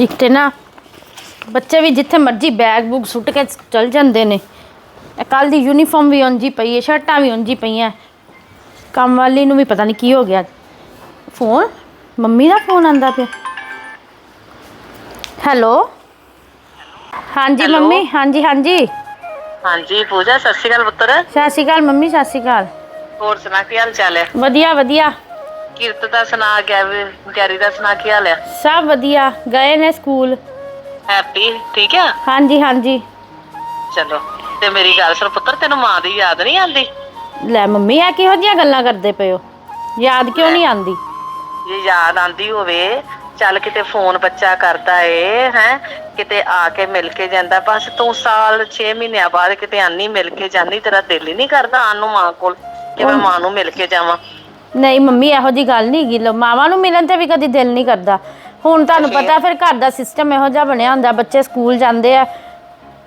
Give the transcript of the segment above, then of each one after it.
ਇੱਕ ਤੇ ਨਾ ਬੱਚੇ ਵੀ ਜਿੱਥੇ ਮਰਜ਼ੀ ਬੈਗ ਬੁੱਕ ਸੁੱਟ ਕੇ ਚਲ ਜਾਂਦੇ ਨੇ। ਇਹ ਕੱਲ ਦੀ ਯੂਨੀਫਾਰਮ ਵੀ ਉਂਝ ਹੀ ਪਈ ਹੈ ਸ਼ਰਟਾਂ ਵੀ ਉਂਝ ਹੀ ਪਈਆਂ। ਕੰਮ ਵਾਲੀ ਨੂੰ ਵੀ ਪਤਾ ਨਹੀਂ ਕੀ ਹੋ ਗਿਆ। ਫੋਨ? ਮੰਮੀ ਦਾ ਫੋਨ ਆਂਦਾ ਪਿਆ। ਹੈਲੋ? ਹਾਂਜੀ Hello? ਮੰਮੀ ਹਾਂਜੀ ਹਾਂਜੀ। ਹਾਂਜੀ ਪੂਜਾ ਸਤਿ ਸ਼੍ਰੀ ਅਕਾਲ ਪੁੱਤਰ। ਸਤਿ ਸ਼੍ਰੀ ਅਕਾਲ ਮੰਮੀ ਸਤਿ ਸ਼੍ਰੀ ਅਕਾਲ। ਹੋਰ ਸੁਣਾ ਕੀ ਹਾਲ ਚਾਲ ਹੈ? ਵਧੀਆ ਵਧੀਆ। ਕੀਰਤ ਦਾ ਸੁਣਾ ਗੈਵ- ਗੈਰੀ ਦਾ ਸੁਣਾ ਕੀ ਹਾਲ ਹੈ ਸਭ ਵਧੀਆ ਗਏ ਨੇ ਸਕੂਲ। ਹੈਪੀ ਠੀਕ ਹੈ ਹਾਂਜੀ ਹਾਂਜੀ। ਚਲੋ ਤੇ ਮੇਰੀ ਗੱਲ ਸੁਣ ਪੁੱਤਰ ਤੈਨੂੰ ਮਾਂ ਦੀ ਯਾਦ ਨਹੀਂ ਆਉਂਦੀ? ਲੈ ਮੰਮੀ ਆ ਕਿਹੋ ਜਿਹੀਆਂ ਗੱਲਾਂ ਕਰਦੇ ਪਏ ਹੋ? ਯਾਦ ਕਿਉਂ ਨਹੀਂ ਆਂਦੀ ਜੇ ਯਾਦ ਆਂਦੀ ਹੋਵੇ ਚੱਲ ਕਿਤੇ ਫੋਨ ਬੱਚਾ ਕਰਦਾ ਏ ਹੈ? ਕਿਤੇ ਆ ਕੇ ਮਿਲ ਕੇ ਜਾਂਦਾ ਬਸ ਤੂੰ ਸਾਲ 6 ਮਹੀਨਿਆਂ ਬਾਅਦ ਕਿਤੇ ਆਨੀ ਮਿਲ ਕੇ ਜਾਂਦੀ ਤੇਰਾ ਦਿਲ ਹੀ ਨਹੀਂ ਕਰਦਾ ਆਉਣ ਨੂੰ ਮਾਂ ਕੋਲ ਕਿ ਮੈਂ ਮਾਂ ਨੂੰ ਮਿਲ ਕੇ ਜਾਵਾਂ? ਨਹੀਂ ਮੰਮੀ ਇਹੋ ਜੀ ਗੱਲ ਨਹੀਂ ਹੈਗੀ। ਲੋ ਮਾਵਾਂ ਨੂੰ ਮਿਲਣ ਤੇ ਵੀ ਕਦੀ ਦਿਲ ਨਹੀਂ ਕਰਦਾ। ਹੁਣ ਤੁਹਾਨੂੰ ਪਤਾ ਫਿਰ ਘਰ ਦਾ ਸਿਸਟਮ ਇਹੋ ਜਿਹਾ ਬਣਿਆ ਹੁੰਦਾ। ਬੱਚੇ ਸਕੂਲ ਜਾਂਦੇ ਆ।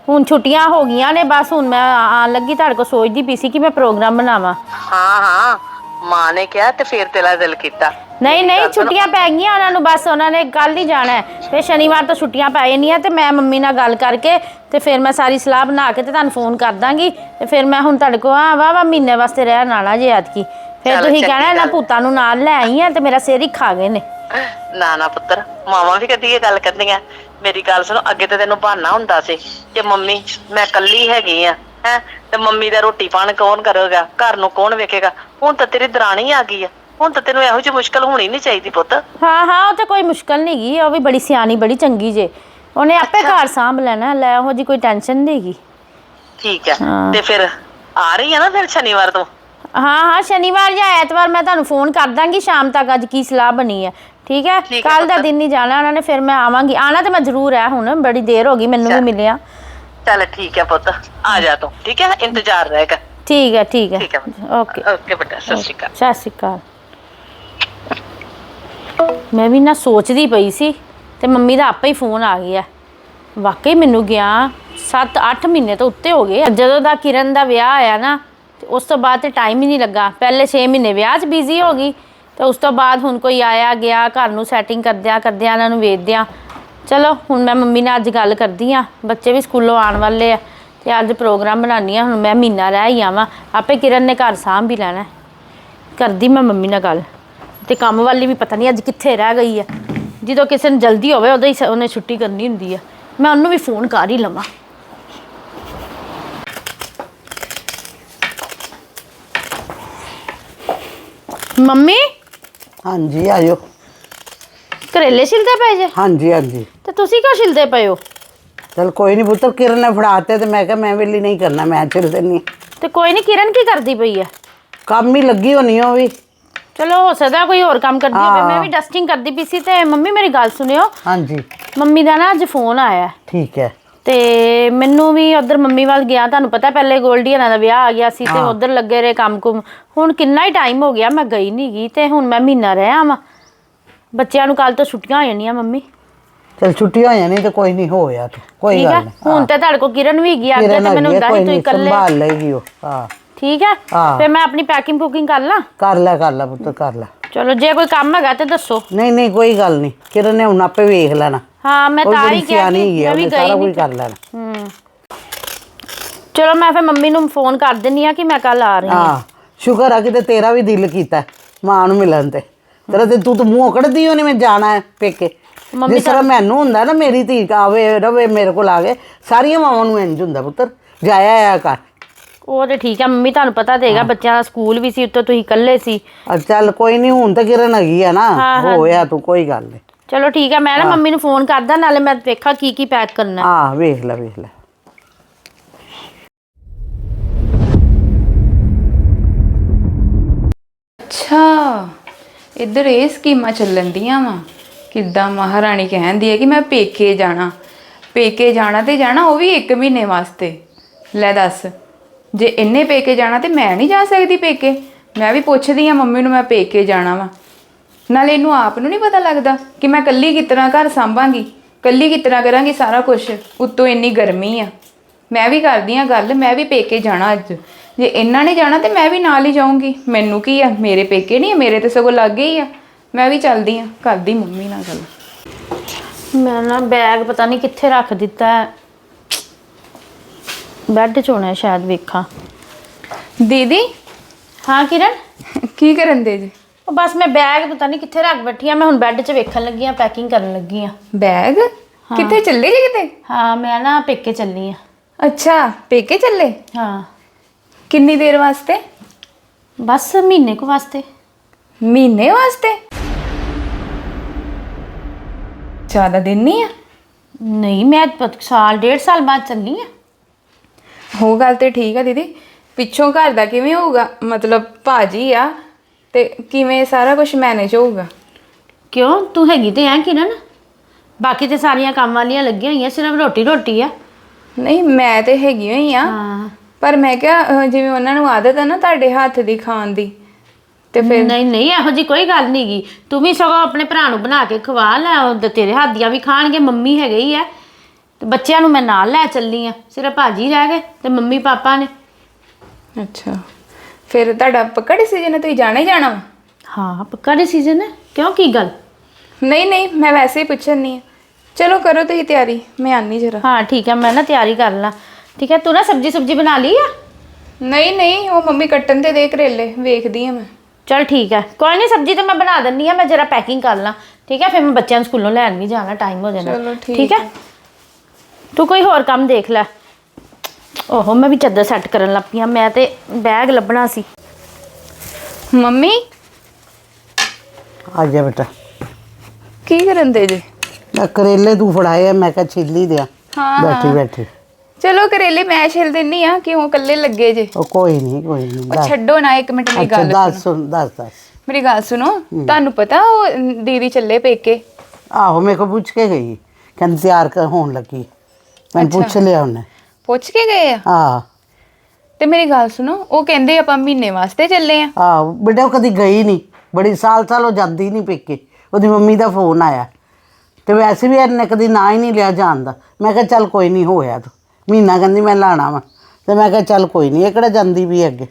ਹੁਣ ਛੁੱਟੀਆਂ ਹੋ ਗਈਆਂ ਨੇ ਬਸ ਹੁਣ ਮੈਂ ਆਣ ਲੱਗੀ ਤੁਹਾਡੇ ਕੋਲ ਸੋਚਦੀ ਪਈ ਸੀ ਕਿ ਮੈਂ ਪ੍ਰੋਗਰਾਮ ਬਣਾਵਾਂ। ਹਾਂ ਹਾਂ। ਮਾਂ ਨੇ ਕਿਹਾ ਤੇ ਫੇਰ ਤੇਰਾ ਦਿਲ ਕੀਤਾ। ਨਹੀਂ ਨਹੀਂ ਛੁੱਟੀਆਂ ਪੈ ਗਈਆਂ ਉਹਨਾਂ ਨੂੰ ਬਸ ਉਹਨਾਂ ਨੇ ਕੱਲ ਹੀ ਜਾਣਾ ਹੈ। ਫਿਰ ਸ਼ਨੀਵਾਰ ਤੋਂ ਛੁੱਟੀਆਂ ਪੈ ਜਾਣੀਆਂ ਤੇ ਮੈਂ ਮੰਮੀ ਨਾਲ ਗੱਲ ਕਰਕੇ ਤੇ ਫਿਰ ਮੈਂ ਸਾਰੀ ਸਲਾਹ ਬਣਾ ਕੇ ਤੇ ਤੁਹਾਨੂੰ ਫੋਨ ਕਰ ਦਾਂਗੀ। ਤੇ ਫਿਰ ਮੈਂ ਹੁਣ ਤੁਹਾਡੇ ਕੋਲ ਆ ਵਾ ਵਾ ਮਹੀਨੇ ਵਾਸਤੇ ਰਹਿਣ ਆਣਾ ਜੇ ਐਤਕੀ। ਫਿਰ ਚੱਲ ਤੁਸੀਂ ਚੰਗੀ ਕਹਿਣਾ ਨਾ ਗੱਲ। ਭੂਤਾਂ ਨੂੰ ਨਾਲ ਲੈ ਆਈ ਆ ਤੇ ਮੇਰਾ ਸਿਰ ਹੀ ਖਾ ਗਏ ਨੇ। ਨਾ ਨਾ ਪੁੱਤਰ ਮਾਵਾਂ ਵੀ ਕਦੀ ਇਹ ਗੱਲ ਕਰਦੀਆਂ ਮੇਰੀ ਗੱਲ ਸੁਣੋ ਅੱਗੇ ਤੇ ਤੈਨੂੰ ਬਹਾਨਾ ਹੁੰਦਾ ਸੀ ਕਿ ਮੰਮੀ ਮੈਂ ਕੱਲੀ ਹੈਗੀ ਆ ਹੈ? ਤੇ ਮੰਮੀ ਦਾ ਰੋਟੀ ਪਾਣ ਕੌਣ ਕਰੇਗਾ? ਘਰ ਨੂੰ ਕੌਣ ਵੇਖੇਗਾ? ਹੁਣ ਤਾਂ ਤੇਰੀ ਦਰਾਣੀ ਆ ਗਈ ਆ। ਹੁਣ ਤਾਂ ਤੈਨੂੰ ਇਹੋ ਜਿਹੀ ਮੁਸ਼ਕਲ ਹੋਣੀ ਨਹੀਂ ਚਾਹੀਦੀ ਪੁੱਤ। ਹਾਂ ਹਾਂ ਉਹ ਤੇ ਕੋਈ ਮੁਸ਼ਕਲ ਨਹੀਂ ਗਈ ਉਹ ਵੀ ਬੜੀ ਸਿਆਣੀ ਬੜੀ ਚੰਗੀ ਜੇ। ਉਹਨੇ ਆਪੇ ਘਰ ਸਾਂਭ ਲੈਣਾ ਲੈ ਉਹ ਜੀ ਕੋਈ ਟੈਨਸ਼ਨ ਨਹੀਂ ਗਈ ਠੀਕ ਹਾਂ। ਤੇ ਫਿਰ ਆ ਰਹੀ ਆ ਨਾ ਫਿਰ ਸ਼ਨੀਵਾਰ ਤੋਂ? ਹਾਂ ਹਾਂ ਸ਼ਨੀਵਾਰ ਜਾਂ ਐਤਵਾਰ ਮੈਂ ਤੁਹਾਨੂੰ ਫੋਨ ਕਰ ਦਾਂਗੀ ਸ਼ਾਮ ਤੱਕ ਅੱਜ ਕੀ ਸਲਾਹ ਬਣੀ ਹੈ। ਠੀਕ ਹੈ? ਠੀਕ ਹੈ ਕੱਲ ਦਾ ਪੁੱਤ। ਦਿਨ ਨਹੀਂ ਜਾਣਾ ਉਹਨਾਂ ਨੇ ਫਿਰ ਮੈਂ ਆਵਾਂਗੀ। ਆਣਾ ਤੇ ਮੈਂ ਜ਼ਰੂਰ ਹੈ ਹੁਣ ਬੜੀ ਦੇਰ ਹੋ ਗਈ ਮੈਨੂੰ ਵੀ। ਮਿਲਿਆ। ਚੱਲ ਠੀਕ ਹੈ ਪੁੱਤ ਆ ਜਾ ਤੂੰ ਠੀਕ ਹੈ? ਇੰਤਜ਼ਾਰ ਰਹੇਗਾ ਠੀਕ ਹੈ ਠੀਕ ਹੈ। ਠੀਕ ਹੈ ਓਕੇ। ਓਕੇ ਬੇਟਾ ਸਤਿ ਸ਼੍ਰੀ ਅਕਾਲ। ਸਤਿ ਸ਼੍ਰੀ ਅਕਾਲ। ਮੈਂ ਵੀ ਨਾ ਸੋਚਦੀ ਪਈ ਸੀ ਤੇ ਮੰਮੀ ਦਾ ਆਪੇ ਹੀ ਫੋਨ ਆ ਗਿਆ। ਵਾਕਈ ਮੈਨੂੰ ਗਿਆ 7-8 ਮਹੀਨੇ ਤੋਂ ਉੱਤੇ ਹੋ ਗਏ। ਜਦੋਂ ਦਾ ਕਿਰਨ ਦਾ ਵਿਆਹ ਆਇਆ ਨਾ ਤੇ ਉਸ ਤੋਂ ਬਾਅਦ ਤੇ ਟਾਈਮ ਹੀ ਨਹੀਂ ਲੱਗਾ। ਪਹਿਲੇ 6 ਮਹੀਨੇ ਵਿਆਹ 'ਚ ਬਿਜ਼ੀ ਹੋ ਗਈ, ਤੇ ਉਸ ਤੋਂ ਬਾਅਦ ਹੁਣ ਕੋਈ ਆਇਆ, ਗਿਆ, ਘਰ ਨੂੰ ਸੈਟਿੰਗ ਕਰਦਿਆਂ ਕਰਦਿਆਂ ਇਹਨਾਂ ਨੂੰ ਵੇਚਦਿਆਂ ਚਲੋ, ਹੁਣ ਮੈਂ ਮੰਮੀ ਨਾਲ ਅੱਜ ਗੱਲ ਕਰਦੀ ਆ ਬੱਚੇ ਵੀ ਸਕੂਲੋਂ ਆਉਣ ਵਾਲੇ ਆ, ਤੇ ਅੱਜ ਪ੍ਰੋਗਰਾਮ ਬਣਾਉਣੀ ਆ ਹੁਣ ਮੈਂ ਮਹੀਨਾ ਰਹਿ ਹੀ ਆਵਾਂ। ਆਪੇ ਕਿਰਨ ਨੇ ਘਰ ਸਾਂਭ ਵੀ ਲੈਣਾ। ਕਰਦੀ ਮੈਂ ਮੰਮੀ ਨਾਲ ਗੱਲ। ਤੇ ਕੰਮ ਵਾਲੀ ਵੀ ਪਤਾ ਨਹੀਂ ਅੱਜ ਕਿੱਥੇ ਰਹਿ ਗਈ ਆ। ਜਦੋਂ ਕਿਸੇ ਨੂੰ ਜਲਦੀ ਹੋਵੇ, ਉਦੋਂ ਹੀ ਸ- ਉਹਨੇ ਛੁੱਟੀ ਕਰਨੀ ਹੁੰਦੀ ਆ। ਮੈਂ ਉਹਨੂੰ ਵੀ ਫੋਨ ਕਰ ਹੀ ਲਵਾਂ। ਮੰਮੀ? ਹਾਂਜੀ ਆਇਓ। ਕਰੇਲੇ ਛਿਲਦੇ ਪਏ ਜੇ? ਹਾਂਜੀ ਹਾਂਜੀ। ਤੇ ਤੁਸੀਂ ਕਿਉਂ ਛਿਲਦੇ ਪਏ ਹੋ? ਚਲ ਕੋਈ ਨਹੀਂ ਪੁੱਤਰ ਕਿਰਨ ਨੇ ਫੜਾਤੇ ਤੇ ਮੈਂ ਕਿਹਾ ਮੈਂ ਵੇਲੀ ਨਹੀਂ ਕਰਨਾ ਮੈਂ ਚਿਰ ਦਿੰਨੀ ਤੇ ਕੋਈ ਨਹੀਂ ਕਿਰਨ ਕੀ ਕਰਦੀ ਪਈ ਆ? ਕੰਮ ਹੀ ਲੱਗੀ ਹੋਣੀ ਉਹ ਵੀ। ਚਲੋ ਹੋ ਸਕਦਾ ਕੋਈ ਹੋਰ ਕੰਮ ਕਰਦੀ ਹੋਵੇ। ਮੈਂ ਵੀ ਡਸਟਿੰਗ ਕਰਦੀ ਪਈ ਸੀ ਤੇ ਮੰਮੀ ਮੇਰੀ ਗੱਲ ਸੁਣਿਓ। ਹਾਂਜੀ। ਮੰਮੀ ਦਾ ਨਾ ਅੱਜ ਫੋਨ ਆਇਆ। ਠੀਕ ਹੈ। ਤੇ ਮੈਨੂੰ ਵੀ ਉਧਰ ਮੰਮੀ ਵੱਲ ਗਿਆ ਤੁਹਾਨੂੰ ਪਤਾ ਪਹਿਲੇ ਗੋਲਡੀ ਹਨਾਂ ਦਾ ਵਿਆਹ ਆ ਗਿਆ ਸੀ ਤੇ ਉਧਰ ਲੱਗੇ ਰਹੇ ਕੰਮ ਕੁਮ। ਹੁਣ ਕਿੰਨਾ ਹੀ ਟਾਈਮ ਹੋ ਗਿਆ ਮੈਂ ਗਈ ਨਹੀਂ ਗਈ ਤੇ ਹੁਣ ਮੈਂ ਮਹੀਨਾ ਰਹਿ ਆਵਾਂ ਬੱਚਿਆਂ ਨੂੰ ਕੱਲ ਤੋਂ ਛੁੱਟੀਆਂ ਹੋ ਜਾਣੀਆਂ ਮੰਮੀ। ਚਲ ਛੁੱਟੀ ਹੋ ਜਾਣੀ ਤੇ ਕੋਈ ਨਹੀਂ ਹੋ ਯਾਰ ਕੋਈ ਠੀਕ ਗੱਲ ਹੈ ਨਹੀਂ ਹੁਣ ਤੇ ਤੁਹਾਡੇ ਕੋਲ ਕਿਰਨ ਵੀ ਗਿਆ ਅੱਗੇ ਤੇ ਮੈਨੂੰ ਹੈਗੀ ਹੁੰਦਾ ਸੀ ਤੁਸੀਂ ਨਹੀਂ ਇਕੱਲੇ। ਸੰਭਾਲ ਲਏਗੀ ਉਹ ਹਾਂ। ਠੀਕ ਹੈ ਹਾਂ। ਫਿਰ ਮੈਂ ਆਪਣੀ ਪੈਕਿੰਗ ਪੁਕਿੰਗ ਕਰ ਲਾਂ? ਕਰ ਲੈ ਕਰ ਲੈ ਪੁੱਤਰ ਕਰ ਲੈ। ਚਲੋ ਜੇ ਕੋਈ ਕੰਮ ਹੈਗਾ ਤੇ ਦੱਸੋ। ਨਹੀਂ ਨਹੀਂ ਕੋਈ ਗੱਲ ਨਹੀਂ ਕਿਰਨ ਨੇ ਹੁਣ ਆਪੇ ਵੇਖ ਲੈਣਾ। ਹਾਂ ਮੈਂ ਤਾਂ ਹੀ ਕਿਹਾ ਕਿ ਹੈ ਮੈਂ ਵੀ ਗਈ ਸਾਰਾ ਨਹੀਂ ਕੁਝ ਕਰ ਲੈਣਾ। ਹੂੰ। ਚਲੋ ਮੈਂ ਫਿਰ ਮੰਮੀ ਨੂੰ ਫੋਨ ਕਰ ਦਿੰਨੀ ਆ ਕਿ ਮੈਂ ਕੱਲ ਆ ਰਹੀ ਹਾਂ। ਹਾਂ ਸ਼ੁਕਰ ਆ ਕਿਤੇ ਤੇਰਾ ਵੀ ਦਿਲ ਕੀਤਾ ਹੈ ਮਾਂ ਨੂੰ ਮਿਲਣ ਤੇ। ਤੇਰਾ ਤੇ ਤੂੰ ਤਾਂ ਮੂੰਹ ਕੱਢਦੀ ਹੋਣੀ ਮੈਂ ਜਾਣਾ ਹੈ ਪੇਕੇ। ਮੰਮੀ ਜਿਸ ਤਰ੍ਹਾਂ ਮੈਨੂੰ ਹੁੰਦਾ ਨਾ ਮੇਰੀ ਧੀ ਆਵੇ ਰਵੇ ਮੇਰੇ ਕੋਲ ਆ ਕੇ ਸਾਰੀਆਂ ਮਾਵਾਂ ਨੂੰ ਇੰਜ ਹੁੰਦਾ ਪੁੱਤਰ ਜਾਇਆ ਆਇਆ ਕਰ। ਉਹ ਤੇ ਠੀਕ ਆ ਮੰਮੀ ਤੁਹਾਨੂੰ ਪਤਾ ਦੇਗਾ ਬੱਚਿਆਂ ਦਾ ਸਕੂਲ ਵੀ ਸੀ ਉੱਤੋਂ ਤੁਸੀਂ ਇਕੱਲੇ ਸੀ। ਆ ਚੱਲ ਕੋਈ ਨਹੀਂ ਹੁਣ ਤਾਂ ਕਿਰਨ ਹੈਗੀ ਆ ਨਾ ਹਾਂ, ਹਾਂ। ਹੋਇਆ ਤੂੰ ਕੋਈ ਗੱਲ ਨਹੀਂ। ਚਲੋ ਠੀਕ ਆ ਮੈਂ ਨਾ ਮੰਮੀ ਨੂੰ ਫੋਨ ਕਰਦਾ ਨਾਲੇ ਮੈਂ ਵੇਖਾਂ ਕੀ ਕੀ ਪੈਕ ਕਰਨਾ ਹੈ। ਹਾਂ ਵੇਖ ਲੈ ਵੇਖ ਲੈ। ਅੱਛਾ ਇੱਧਰ ਇਹ ਸਕੀਮਾਂ ਚੱਲਣ ਦੀਆਂ ਵਾ। ਕਿੱਦਾਂ ਮਹਾਰਾਣੀ ਕਹਿੰਦੀ ਹੈ ਕਿ ਮੈਂ ਪੇਕੇ ਜਾਣਾ। ਪੇਕੇ ਜਾਣਾ ਤੇ ਜਾਣਾ ਉਹ ਵੀ 1 ਮਹੀਨੇ ਵਾਸਤੇ। ਲੈ ਦੱਸ ਜੇ ਇੰਨੇ ਪੇਕੇ ਜਾਣਾ ਤੇ ਮੈਂ ਨਹੀਂ ਜਾ ਸਕਦੀ ਪੇਕੇ। ਮੈਂ ਵੀ ਪੁੱਛਦੀ ਆ ਮੰਮੀ ਨੂੰ ਮੈਂ ਪੇਕੇ ਜਾਣਾ ਵਾ। ਨਾਲੇ ਇਹਨੂੰ ਆਪ ਨੂੰ ਨਹੀਂ ਪਤਾ ਲੱਗਦਾ ਕਿ ਮੈਂ ਕੱਲੀ ਕਿਤਨਾ ਘਰ ਸੰਭਾਂਗੀ ਕੱਲੀ ਕਿਤਨਾ ਕਰਾਂਗੀ ਸਾਰਾ ਕੁਝ ਉੱਤੋਂ ਇੰਨੀ ਗਰਮੀ ਆ। ਮੈਂ ਵੀ ਕਰਦੀ ਆ ਗੱਲ ਮੈਂ ਵੀ ਪੇਕੇ ਜਾਣਾ ਅੱਜ। ਜੇ ਇਹਨਾਂ ਨੇ ਜਾਣਾ ਤੇ ਮੈਂ ਵੀ ਨਾਲ ਹੀ ਜਾਊਂਗੀ। ਮੈਨੂੰ ਕੀ ਆ? ਮੇਰੇ ਪੇਕੇ ਨਹੀਂ ਆ, ਮੇਰੇ ਤੇ ਸਗੋਂ ਲੱਗੇ ਹੀ ਆ। ਮੈਂ ਵੀ ਚੱਲਦੀ ਆ ਕਰਦੀ ਮੰਮੀ ਨਾਲ ਗੱਲ। ਮੈਂ ਨਾ ਬੈਗ ਪਤਾ ਨਹੀਂ ਕਿੱਥੇ ਰੱਖ ਦਿੱਤਾ ਹੈ। ਬੈੱਡ 'ਚ ਹੋਣਾ ਸ਼ਾਇਦ ਵੇਖਾਂ। ਦੀਦੀ? ਹਾਂ ਕਿਰਨ? ਕੀ ਕਰਨ ਦੇ ਜੀ? ਉਹ ਬਸ ਮੈਂ ਬੈਗ ਪਤਾ ਨਹੀਂ ਕਿੱਥੇ ਰੱਖ ਬੈਠੀ ਆ ਮੈਂ ਹੁਣ ਬੈੱਡ 'ਚ ਵੇਖਣ ਲੱਗੀ ਆ ਪੈਕਿੰਗ ਕਰਨ ਲੱਗੀ ਆ। ਬੈਗ? ਕਿੱਥੇ ਚੱਲੇ ਜੀ ਕਿਤੇ? ਹਾਂ ਮੈਂ ਨਾ ਪੇਕੇ ਚੱਲੀ ਆ। ਅੱਛਾ ਪੇਕੇ ਚੱਲੇ? ਹਾਂ। ਕਿੰਨੀ ਦੇਰ ਵਾਸਤੇ? ਬਸ ਮਹੀਨੇ ਕੁ ਵਾਸਤੇ। ਮਹੀਨੇ ਵਾਸਤੇ? ਜ਼ਿਆਦਾ ਦਿਨ ਨਹੀਂ ਆ? ਨਹੀਂ ਮੈਂ ਪਤ- ਸਾਲ ਡੇਢ ਸਾਲ ਬਾਅਦ ਚੱਲੀ ਆ। ਹੋ ਗੱਲ ਤੇ ਠੀਕ ਆ ਦੀਦੀ। ਪਿੱਛੋਂ ਘਰ ਦਾ ਕਿਵੇਂ ਹੋਊਗਾ? ਮਤਲਬ ਭਾਜੀ ਆ ਤੇ ਕਿਵੇਂ ਸਾਰਾ ਕੁਝ ਮੈਨੇਜ ਹੋਊਗਾ? ਕਿਉਂ? ਤੂੰ ਹੈਗੀ ਤੇ ਐ ਕਿਰਨ? ਬਾਕੀ ਤੇ ਸਾਰੀਆਂ ਕੰਮ ਵਾਲੀਆਂ ਲੱਗੀਆਂ ਹੋਈਆਂ ਸਿਰਫ ਰੋਟੀ ਰੋਟੀ ਆ। ਨਹੀਂ ਮੈਂ ਤੇ ਹੈਗੀ ਹੋਈ ਆ। ਹਾਂ। ਪਰ ਮੈਂ ਕਿਹਾ ਅਹ, ਜਿਵੇਂ ਉਹਨਾਂ ਨੂੰ ਆਦਤ ਹੈ ਨਾ ਤੁਹਾਡੇ ਹੱਥ ਦੀ ਖਾਣ ਦੀ ਤੇ ਫਿਰ ਨਹੀਂ ਨਹੀਂ ਇਹੋ ਜੀ ਕੋਈ ਗੱਲ ਨਹੀਂ ਗੀ। ਤੂੰ ਵੀ ਸਗੋਂ ਆਪਣੇ ਭਰਾ ਨੂੰ ਬਣਾ ਕੇ ਖਵਾ ਲੈ ਉਹ ਤੇਰੇ ਹੱਥ ਦੀਆਂ ਵੀ ਖਾਣਗੇ ਮੰਮੀ ਹੈਗੇ ਹੀ ਆ। ਤੇ ਬੱਚਿਆਂ ਨੂੰ ਮੈਂ ਨਾਲ ਲੈ ਚੱਲੀ ਆ। ਸਿਰਫ ਭਾਜੀ ਰਹਿ ਗਏ ਤੇ ਮੰਮੀ ਪਾਪਾ ਨੇ। ਅੱਛਾ। ਫਿਰ ਤੁਹਾਡਾ ਪੱਕਾ ਡਿਸੀਜਨ ਹੈ ਤੁਸੀਂ ਜਾਣਾ ਹੀ ਜਾਣਾ ਵਾ? ਹਾਂ ਪੱਕਾ ਡਿਸੀਜਨ ਹੈ? ਕਿਉਂ ਕੀ ਗੱਲ? ਨਹੀਂ ਨਹੀਂ ਮੈਂ ਵੈਸੇ ਹੀ ਪੁੱਛਣ ਨਹੀਂ ਚਲੋ ਕਰੋ ਤੁਸੀਂ ਤਿਆਰੀ ਮੈਂ ਆਨੀ ਜਰਾ। ਹਾਂ ਠੀਕ ਹੈ ਮੈਂ ਨਾ ਤਿਆਰੀ ਕਰ ਲਾਂ। ਠੀਕ ਹੈ ਤੂੰ ਨਾ ਸਬਜੀ ਸੁਬਜੀ ਬਣਾ ਲਈ ਆ? ਨਹੀਂ ਨਹੀਂ ਉਹ ਮੰਮੀ ਕੱਟਣ ਤੇ ਦੇ ਕਰੇਲੇ ਵੇਖਦੀ ਆ ਮੈਂ। ਚਲ ਠੀਕ ਹੈ ਕੋਈ ਨਹੀਂ ਸਬਜੀ ਤਾਂ ਮੈਂ ਬਣਾ ਦਿੰਨੀ ਆ ਮੈਂ ਜਰਾ ਪੈਕਿੰਗ ਕਰ ਲਾਂ। ਠੀਕ ਹੈ ਫਿਰ ਮੈਂ ਬੱਚਿਆਂ ਨੂੰ ਸਕੂਲੋਂ ਲੈਣ ਵੀ ਜਾਣਾ ਟਾਈਮ ਹੋ ਜਾਣਾ। ਚਲੋ ਠੀਕ ਹੈ। ਤੂੰ ਕੋਈ ਹੋਰ ਕੰਮ ਦੇਖ ਲੈ। ਓਹੋ ਮੈਂ ਵੀ ਚੱਦਰ ਸੈੱਟ ਕਰਨ ਲੱਗ ਪਈ ਆ ਮੈਂ ਤੇ ਬੈਗ ਲੱਭਣਾ ਸੀ। ਮੰਮੀ? ਆ ਜਾ ਬੇਟਾ। ਕੀ ਕਰਨ ਦੇ ਜੀ? ਮੈਂ ਕਰੇਲੇ ਤੂੰ ਫੜਾਏ ਆ ਮੈਂ ਕਿਹਾ ਛਿੱਲੀ ਦਿਆਂ। ਹਾਂ ਬੈਠੀ ਬੈਠੀ। ਚਲੋ ਕਰੇਲੇ ਮੈਂ ਛਿਲ ਦਿੰਨੀ ਆ ਕਿਉਂ ਇਕੱਲੇ ਲੱਗੇ ਜੇ? ਉਹ ਕੋਈ ਨਹੀਂ ਕੋਈ ਨਹੀਂ ਉਹ ਛੱਡੋ ਨਾ ਇੱਕ ਮਿੰਟ ਮੇਰੀ ਅੱਛਾ ਗੱਲ ਦੱਸ ਸੁਣ। ਦੱਸ ਦੱਸ। ਮੇਰੀ ਗੱਲ ਸੁਣੋ ਤੁਹਾਨੂੰ ਪਤਾ ਉਹ ਅਮ, ਦੀਦੀ ਚੱਲੇ ਪੇਕੇ? ਆਹੋ ਮੇਰੇ ਕੋ ਪੁੱਛ ਕੇ ਗਈ। ਕਹਿੰਦੀ ਤਿਆਰ ਕਰ ਹੋਣ ਲੱਗੀ। ਮੈਂ ਪੁੱਛ ਲਿਆ ਉਹਨੇ। ਪੁੱਛ ਕੇ ਗਏ ਆ? ਆ ਤੇ ਮੇਰੀ ਗੱਲ ਸੁਣੋ ਉਹ ਕਹਿੰਦੇ ਆਪਾਂ ਮਹੀਨੇ ਵਾਸਤੇ ਚੱਲੇ ਆ। ਆ ਬੇਟਾ ਉਹ ਕਦੀ ਗਈ ਨਹੀਂ। ਬੜੀ ਸਾਲ ਸਾਲ ਉਹ ਜਾਂਦੀ ਨਹੀਂ ਪੇਕੇ। ਉਹਦੀ ਮੰਮੀ ਦਾ ਫੋਨ ਆਇਆ। ਤੇ ਵੈਸੇ ਵੀ ਇਹਨੇ ਕਦੀ ਨਾ ਹੀ ਨਹੀਂ ਲਿਆ ਜਾਣ ਦਾ। ਮੈਂ ਕਿਹਾ ਚੱਲ ਕੋਈ ਨਹੀਂ ਹੋਇਆ ਤੂੰ। ਮਹੀਨਾ ਕਹਿੰਦੀ ਮੈਂ ਲਾਣਾ ਵਾ। ਤੇ ਮੈਂ ਕਿਹਾ ਚੱਲ ਕੋਈ ਨਹੀਂ ਇਹ ਕਿਹੜਾ ਜਾਂਦੀ ਵੀ ਅੱਗੇ।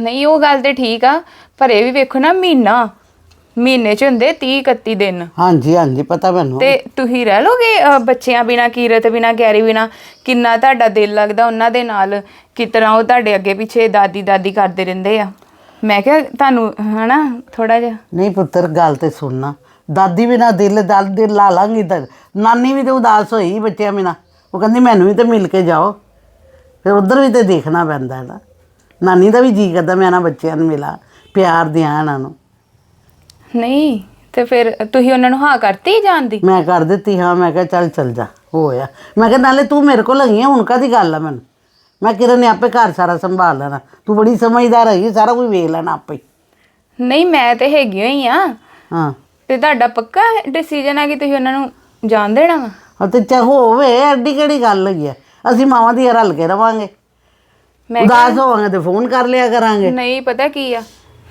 ਨਹੀਂ ਉਹ ਗੱਲ ਤੇ ਠੀਕ ਆ ਪਰ ਇਹ ਵੀ ਵੇਖੋ ਨਾ ਮਹੀਨਾ। ਮਹੀਨੇ ਚ ਹੁੰਦੇ 30 31 ਦਿਨ। ਹਾਂਜੀ ਹਾਂਜੀ ਪਤਾ ਮੈਨੂੰ। ਤੇ ਤੁਸੀਂ ਰਹਿ ਲੋਗੇ ਅਹ, ਬੱਚਿਆਂ ਬਿਨਾ ਕੀਰਤ ਬਿਨਾ ਗੈਰੀ ਬਿਨਾ? ਕਿੰਨਾ ਤੁਹਾਡਾ ਦਿਲ ਲੱਗਦਾ ਉਹਨਾਂ ਦੇ ਨਾਲ? ਕਿ ਤਰ੍ਹਾਂ ਉਹ ਤੁਹਾਡੇ ਅੱਗੇ ਪਿੱਛੇ ਦਾਦੀ ਦਾਦੀ ਕਰਦੇ ਰਹਿੰਦੇ ਆ? ਮੈਂ ਕਿਹਾ ਤੁਹਾਨੂੰ ਹਨਾ ਥੋੜਾ ਜਿਹਾ? ਨਹੀਂ ਪੁੱਤਰ ਗੱਲ ਤੇ ਸੁਣਨਾ ਦਾਦੀ ਵੀ ਨਾ ਦਿਲ ਦਲ ਦਿਲ ਲਾ ਲਾਂਗੀ ਤਾਂ। ਨਾਨੀ ਵੀ ਤੇ ਉਦਾਸ ਹੋਈ ਬੱਚਿਆਂ ਬਿਨਾ। ਉਹ ਕਹਿੰਦੀ ਮੈਨੂੰ ਵੀ ਤੇ ਮਿਲ ਕੇ ਜਾਓ। ਫਿਰ ਉਧਰ ਵੀ ਤੇ ਦੇਖਣਾ ਪੈਂਦਾ ਹੈ ਨਾ। ਨਾਨੀ ਦਾ ਵੀ ਜੀ ਕਰਦਾ ਮੈਂ ਨਾ ਬੱਚਿਆਂ ਨੂੰ ਮਿਲਾਂ ਪਿਆਰ ਦਿਆਂ ਇਹਨਾਂ ਨੂੰ। ਨਹੀਂ ਤੇ ਫਿਰ ਤੁਸੀਂ ਉਹਨਾਂ ਨੂੰ ਹਾਂ ਕਰਤੀ ਜਾਣ ਦੀ? ਮੈਂ ਕਰ ਦਿੱਤੀ ਹਾਂ ਮੈਂ ਕਿਹਾ ਚੱਲ ਚੱਲ ਜਾ ਹੋਇਆ ਮੈਂ ਕਿਹਾ ਨਾਲੇ ਤੂੰ ਮੇਰੇ ਕੋਲ ਹੈਗੀ ਆ ਹੁਣ ਕਾਦੀ ਗੱਲ ਆ ਮੈਨੂੰ? ਮੈਂ ਕਿਰਨ ਨੇ ਆਪੇ ਘਰ ਸਾਰਾ ਸੰਭਾਲ ਲੈਣਾ। ਤੂੰ ਬੜੀ ਸਮਝਦਾਰ ਹੈਗੀ ਸਾਰਾ ਕੁਝ ਵੇਖ ਲੈਣਾ ਆਪੇ। ਹੀ। ਨਹੀਂ ਮੈਂ ਤੇ ਹੈਗੀ ਹੋਈ ਆ। ਹਾਂ। ਤੇ ਤੁਹਾਡਾ ਪੱਕਾ ਡਿਸੀਜਨ ਹੈ ਕਿ ਤੁਸੀਂ ਉਹਨਾਂ ਨੂੰ ਜਾਣ ਦੇਣਾ ਵਾ? ਅਤੇ ਚਾਹ ਹੋਵੇ ਐਡੀ ਕਿਹੜੀ ਗੱਲ ਹੈਗੀ ਆ? ਅਸੀਂ ਮਾਵਾਂ ਦੀ ਰਲ ਕੇ ਰਵਾਂਗੇ। ਮੈਂ ਉਦਾਸ ਹੋਵਾਂਗੇ ਤੇ ਫੋਨ ਕਰ ਲਿਆ ਕਰਾਂਗੇ। ਨਹੀਂ ਪਤਾ ਕੀ ਆ?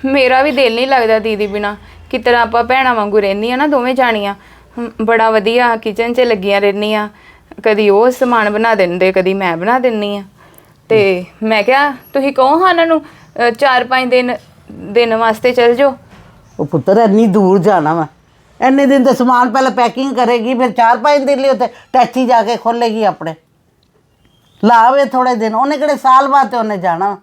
ਮੇਰਾ ਵੀ ਦਿਲ ਨਹੀਂ ਲੱਗਦਾ ਦੀਦੀ ਬਿਨਾ। ਕਿਤਨਾ ਆਪਾਂ ਭੈਣਾਂ ਵਾਂਗੂ ਰਹਿੰਦੀਆਂ ਨਾ ਦੋਵੇਂ ਜਾਣੀਆਂ। ਹਮ, ਬੜਾ ਵਧੀਆ ਕਿਚਨ 'ਚ ਲੱਗੀਆਂ ਰਹਿੰਦੀਆਂ। ਕਦੀ ਉਹ ਸਮਾਨ ਬਣਾ ਦਿੰਦੇ ਕਦੀ ਮੈਂ ਬਣਾ ਦਿੰਨੀ ਆ। ਤੇ ਮੈਂ ਕਿਹਾ ਤੁਸੀਂ ਕਹੋ ਹਾਂ ਉਹਨਾਂ ਨੂੰ 4-5 ਦਿਨ ਦਿਨ ਵਾਸਤੇ ਚੱਲ ਜਾਓ। ਉਹ ਪੁੱਤਰ ਇੰਨੀ ਦੂਰ ਜਾਣਾ ਵਾ। ਇੰਨੇ ਦਿਨ ਤੇ ਸਮਾਨ ਪਹਿਲਾਂ ਪੈਕਿੰਗ ਕਰੇਗੀ ਫਿਰ ਚਾਰ ਪੰਜ ਦਿਨ ਲਈ ਉੱਥੇ ਟੈਚੀ ਜਾ ਕੇ ਖੋਲੇਗੀ ਆਪਣੇ। ਲਾਵੇ ਥੋੜੇ ਦਿਨ ਉਹਨੇ ਕਿਹੜੇ ਸਾਲ ਬਾਅਦ ਤੇ ਉਹਨੇ ਜਾਣਾ ਵਾ।